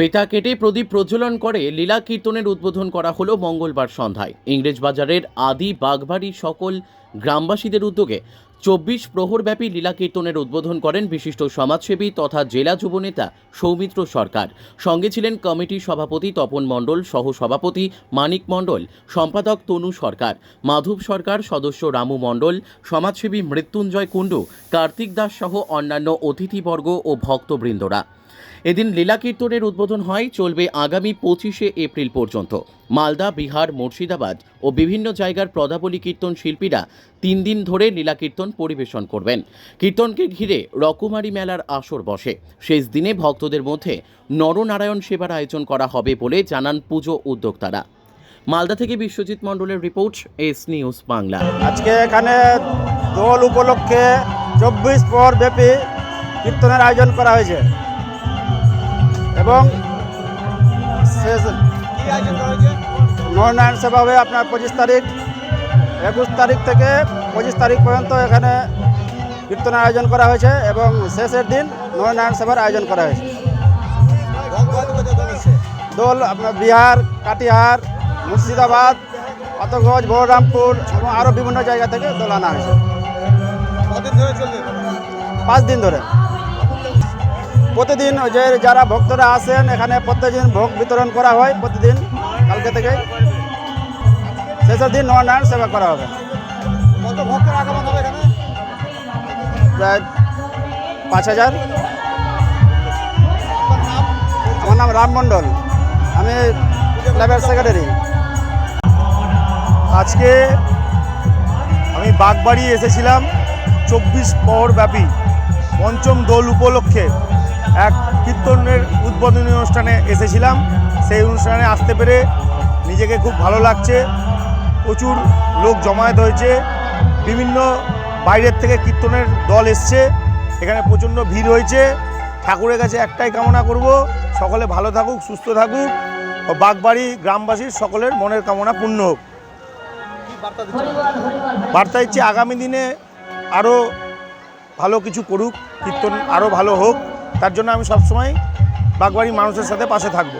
ফেটা কেটে প্রদীপ প্রজ্বলন করে, লীলা কীর্তনের উদ্বোধন করা হলো মঙ্গলবার সন্ধ্যায়। ইংরেজ বাজারের আদি বাগবাড়ি সকল গ্রামবাসীদের উদ্যোগে চব্বিশ প্রহরব্যাপী লীলা কীর্তনের উদ্বোধন করেন বিশিষ্ট সমাজসেবী তথা জেলা যুবনেতা সৌমিত্র সরকার। সঙ্গে ছিলেন কমিটির সভাপতি তপন মণ্ডল সহ সভাপতি মানিক মণ্ডল, সম্পাদক তনু সরকার, মাধব সরকার, সদস্য রামু মণ্ডল, সমাজসেবী মৃত্যুঞ্জয় কুণ্ডু, কার্তিক দাস সহ অন্যান্য অতিথিবর্গ ও ভক্তবৃন্দরা। এদিন লীলা কীর্তনের উদ্বোধন হয়, চলবে আগামী পঁচিশে এপ্রিল পর্যন্ত। মালদা, বিহার, মুর্শিদাবাদ ও বিভিন্ন জায়গার প্রদাবলী কীর্তন শিল্পীরা তিন দিন ধরে লীলা কীর্তন পরিবেশন করবেন। কীর্তনকে ঘিরে রকুমারি মেলার আসর বসে। শেষ দিনে ভক্তদের মধ্যে নরনারায়ণ সেবার আয়োজন করা হবে বলে জানান পুজো উদ্যোক্তারা। মালদা থেকে বিশ্বজিৎ মণ্ডলের রিপোর্ট, এস নিউজ বাংলা। আজকে এখানে দোল উপলক্ষে চব্বিশ পর ব্যাপী কীর্তনের আয়োজন করা হয়েছে। এবং নরনারায়ণ সেবা হবে আপনার পঁচিশ তারিখ একুশ তারিখ থেকে পঁচিশ তারিখ পর্যন্ত এখানে কীর্তনের আয়োজন করা হয়েছে এবং শেষের দিন নরনারায়ণ সেবার আয়োজন করা হয়েছে। দোল আপনার বিহার কাটিহার মুর্শিদাবাদ পাতগঞ্জ বলরামপুর এবং আরও বিভিন্ন জায়গা থেকে দোল আনা হয়েছে। পাঁচ দিন ধরে। প্রতিদিন ওই যে যারা ভক্তরা আসেন এখানে প্রত্যেকদিন ভোগ বিতরণ করা হয় প্রতিদিন কালকে থেকে। শেষের দিন নয়নারায়ণ সেবা করা হবে। কত ভক্তের আগমন হবে এখানে? প্রায় পাঁচ হাজার। আমার নাম রাম মণ্ডল। আমি ক্লাবের সেক্রেটারি। আজকে আমি বাগবাড়ি এসেছিলাম চব্বিশ পহর ব্যাপী পঞ্চম দোল উপলক্ষে এক কীর্তনের উদ্বোধনী অনুষ্ঠানে এসেছিলাম। সেই অনুষ্ঠানে আসতে পেরে নিজেকে খুব ভালো লাগছে। প্রচুর লোক জমায়েত হয়েছে। বিভিন্ন বাইরের থেকে কীর্তনের দল এসছে। এখানে প্রচণ্ড ভিড় হয়েছে। ঠাকুরের কাছে একটাই কামনা করব, সকলে ভালো থাকুক, সুস্থ থাকুক ও বাগবাড়ি গ্রামবাসীর সকলের মনের কামনা পূর্ণ হোক। বার্তা দিচ্ছি। আগামী দিনে আরও ভালো কিছু করুক, কীর্তন আরও ভালো হোক, তার জন্য আমি সবসময় বাগবাড়ির মানুষের সাথে পাশে থাকব।